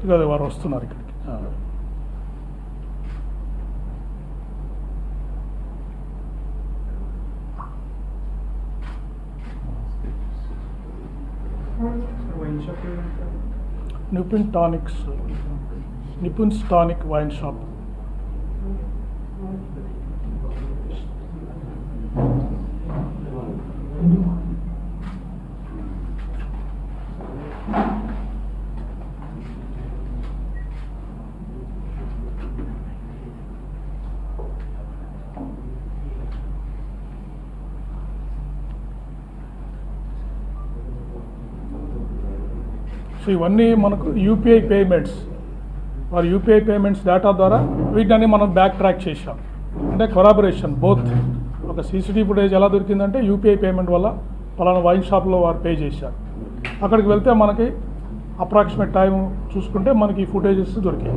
ఇక అది వారు వస్తున్నారు ఇక్కడికి ఆ. Nipun tonics Nipun's tonic wine shop So ఇవన్నీ మనకు యూపీఐ పేమెంట్స్ వారి యూపీఐ పేమెంట్స్ డేటా ద్వారా వీటిని మనం బ్యాక్ ట్రాక్ చేశాం. అంటే కొరాబరేషన్ బోత్ ఒక సీసీటీవీ ఫుటేజ్ ఎలా దొరికిందంటే యూపీఐ పేమెంట్ వల్ల పలానా వైన్ షాప్లో వారు పే చేశారు. అక్కడికి వెళ్తే మనకి అప్రాక్సిమేట్ టైం చూసుకుంటే మనకి ఈ ఫుటేజెస్ దొరికాయి.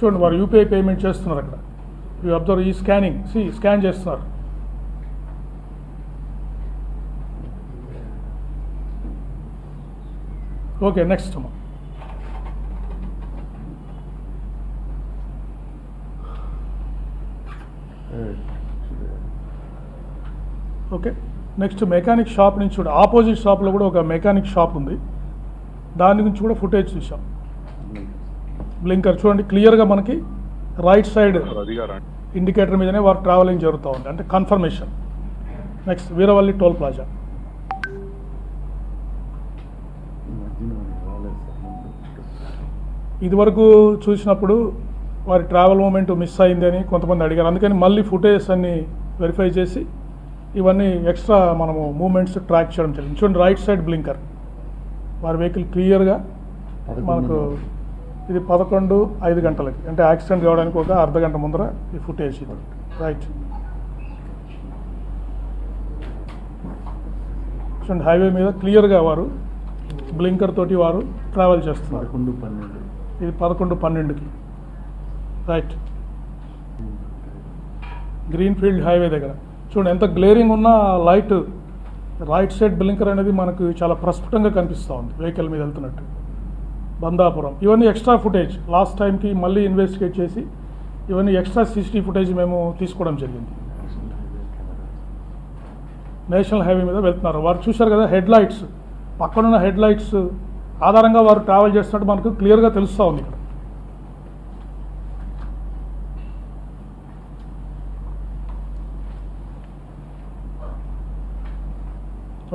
చూడండి వారు యూపీఐ పేమెంట్ చేస్తున్నారు అక్కడ. యూ అబ్జర్వ్ ఈ స్కానింగ్ సి స్కాన్ చేస్తున్నారు. ఓకే నెక్స్ట్ అమ్మా ఓకే నెక్స్ట్ మెకానిక్ షాప్ నుంచి కూడా ఆపోజిట్ షాప్లో కూడా ఒక మెకానిక్ షాప్ ఉంది. దాని నుంచి కూడా ఫుటేజ్ చూసాం బ్లింకర్ చూడండి క్లియర్గా మనకి రైట్ సైడ్ ఇండికేటర్ మీదనే వారు ట్రావెలింగ్ జరుగుతూ ఉంది. అంటే confirmation. Next Veeravalli toll plaza. ఇదివరకు చూసినప్పుడు వారి ట్రావెల్ మూమెంట్ మిస్ అయిందని కొంతమంది అడిగారు. అందుకని మళ్ళీ ఫుటేజెస్ అన్ని వెరిఫై చేసి ఇవన్నీ ఎక్స్ట్రా మనము మూమెంట్స్ ట్రాక్ చేయడం జరిగింది. చూడండి రైట్ సైడ్ బ్లింకర్. వారి వెహికల్ క్లియర్గా మనకు ఇది పదకొండు ఐదు గంటలకి. అంటే యాక్సిడెంట్ కావడానికి ఒక అర్ధ గంట ముందర ఈ ఫుటేజ్ ఇది రైట్ చూడండి హైవే మీద క్లియర్గా వారు బ్లింకర్ తోటి వారు ట్రావెల్ చేస్తున్నారు. పదకొండు పన్నెండు. ఇది పదకొండు పన్నెండుకి. రైట్ గ్రీన్ ఫీల్డ్ హైవే దగ్గర. చూడండి ఎంత గ్లేరింగ్ ఉన్న లైట్ రైట్ సైడ్ బ్లింకర్ అనేది మనకు చాలా ప్రస్ఫుటంగా కనిపిస్తూ ఉంది వెహికల్ మీద వెళ్తున్నట్టు. బందాపురం. ఇవన్నీ ఎక్స్ట్రా ఫుటేజ్ లాస్ట్ టైంకి మళ్ళీ ఇన్వెస్టిగేట్ చేసి ఇవన్నీ ఎక్స్ట్రా సీసీటీవీ ఫుటేజ్ మేము తీసుకోవడం జరిగింది. నేషనల్ హైవే మీద వెళ్తున్నారు. వారు చూశారు కదా హెడ్ లైట్స్ పక్కనున్న హెడ్ లైట్స్ ఆధారంగా వారు ట్రావెల్ చేస్తున్నట్టు మనకు క్లియర్గా తెలుస్తూ ఉంది ఇక్కడ.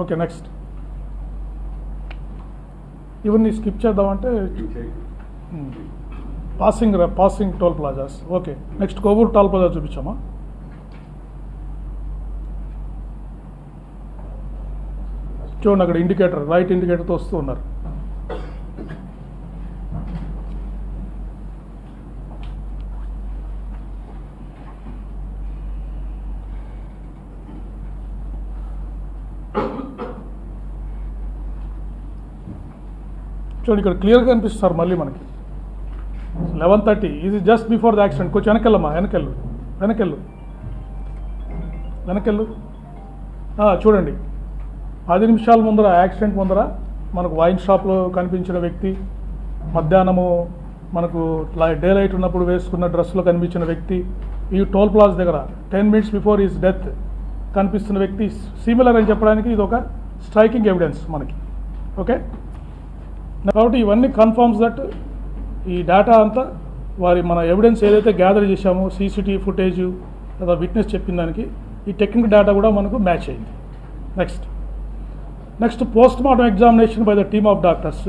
ఓకే నెక్స్ట్ ఇవన్నీ స్కిప్ చేద్దామంటే passing passing toll plazas okay next Kovur toll plaza చూపించామా చూడండి అక్కడ ఇండికేటర్ రైట్ ఇండికేటర్తో వస్తూ ఉన్నారు. చూడండి ఇక్కడ క్లియర్గా కనిపిస్తారు మళ్ళీ మనకి. లెవెన్ థర్టీ ఇది జస్ట్ బిఫోర్ ద యాక్సిడెంట్ కొంచెం వెనకెళ్ళమ్మా వెనకెళ్ళు వెనకెళ్ళు. వెనకెళ్ళు. చూడండి. పది నిమిషాల ముందర యాక్సిడెంట్ ముందర మనకు వైన్ షాప్లో కనిపించిన వ్యక్తి మధ్యాహ్నము మనకు డే లైట్ ఉన్నప్పుడు వేసుకున్న డ్రెస్లో కనిపించిన వ్యక్తి ఈ టోల్ ప్లాజ్ దగ్గర ten minutes before is death కనిపిస్తున్న వ్యక్తి సిమిలర్ అని చెప్పడానికి ఇది ఒక స్ట్రైకింగ్ ఎవిడెన్స్ మనకి. ఓకే కాబట్టి ఇవన్నీ కన్ఫర్మ్స్ దట్ ఈ డేటా అంతా వారి మన ఎవిడెన్స్ ఏదైతే గ్యాదర్ చేశామో సీసీటీవీ ఫుటేజ్ లేదా విట్నెస్ చెప్పిన దానికి ఈ టెక్నిక్ డేటా కూడా మనకు మ్యాచ్ అయింది. Next next post mortem examination by the team of doctors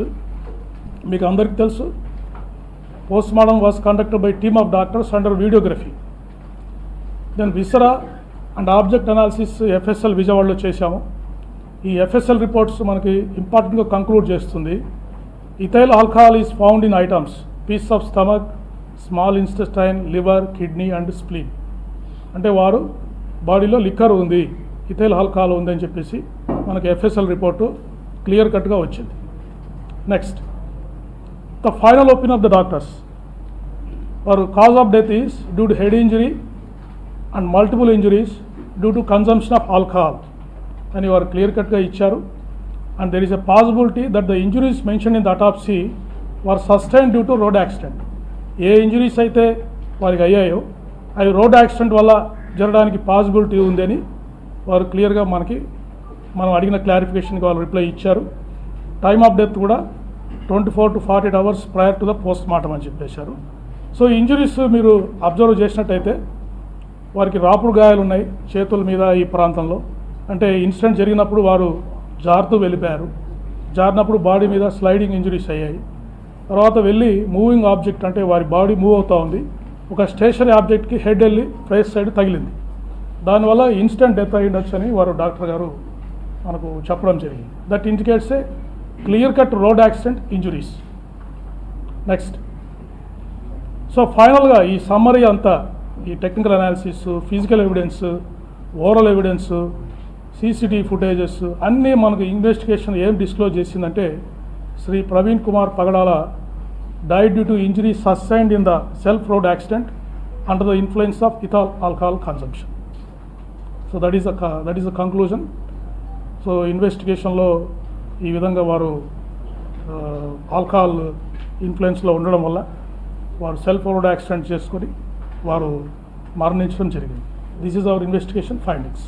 మీకు అందరికీ తెలుసు post mortem was conducted by team of doctors under videography then viscera and object analysis FSL విజయవాడలో చేశాము. ఈ ఎఫ్ఎస్ఎల్ రిపోర్ట్స్ మనకి ఇంపార్టెంట్గా కంక్లూడ్ చేస్తుంది. Ethyl alcohol is found in items piece of stomach small intestine liver kidney and spleen అంటే వారు బాడీలో liquor ఉంది ఇథైల్ ఆల్కహాల్ ఉంది అని చెప్పేసి మనకి ఎఫ్ఎస్ఎల్ రిపోర్టు క్లియర్ కట్గా వచ్చింది. Next the final opinion of the doctors వారు cause of death is due to head injury and multiple injuries due to consumption of alcohol అని వారు క్లియర్ కట్గా ఇచ్చారు. And there is a possibility that the injuries mention in the autopsy were sustain due to road accident A injuries అయితే వారికి అయ్యాయో అవి road accident వల్ల జరగడానికి పాసిబిలిటీ ఉందని వారు క్లియర్గా మనకి మనం అడిగిన క్లారిఫికేషన్కి వాళ్ళు రిప్లై ఇచ్చారు. టైమ్ ఆఫ్ డెత్ కూడా twenty four to forty eight hours prior to the post mortem అని చెప్పేశారు. సో ఇంజురీస్ మీరు అబ్జర్వ్ చేసినట్టయితే వారికి రాపుడు గాయాలు ఉన్నాయి చేతుల మీద ఈ ప్రాంతంలో. అంటే ఇన్సిడెంట్ జరిగినప్పుడు వారు జారుతూ వెళ్ళిపోయారు. జారినప్పుడు బాడీ మీద స్లైడింగ్ ఇంజురీస్ అయ్యాయి. తర్వాత వెళ్ళి మూవింగ్ ఆబ్జెక్ట్ అంటే వారి బాడీ మూవ్ అవుతూ ఉంది. ఒక స్టేషనరీ ఆబ్జెక్ట్కి హెడ్ వెళ్ళి ఫేస్ సైడ్ తగిలింది. దానివల్ల ఇన్స్టెంట్ డెత్ అయ్యిండొచ్చు అని వారు డాక్టర్ గారు మనకు చెప్పడం జరిగింది. That indicates a clear cut road accident injuries. Next. So ఫైనల్గా ఈ సమ్మరీ అంతా ఈ technical analysis physical evidence oral evidence CCTV footages అన్నీ మనకు ఇన్వెస్టిగేషన్ ఏం డిస్క్లోజ్ చేసిందంటే Shri Praveen Kumar Pagadala died due to injury sustained in the self road accident under the influence of ethyl alcohol consumption so that is that is the conclusion so ఇన్వెస్టిగేషన్లో ఈ విధంగా వారు alcohol ఇన్ఫ్లుయెన్స్లో ఉండడం వల్ల వారు self road accident చేసుకొని వారు మరణించడం జరిగింది. This is our investigation findings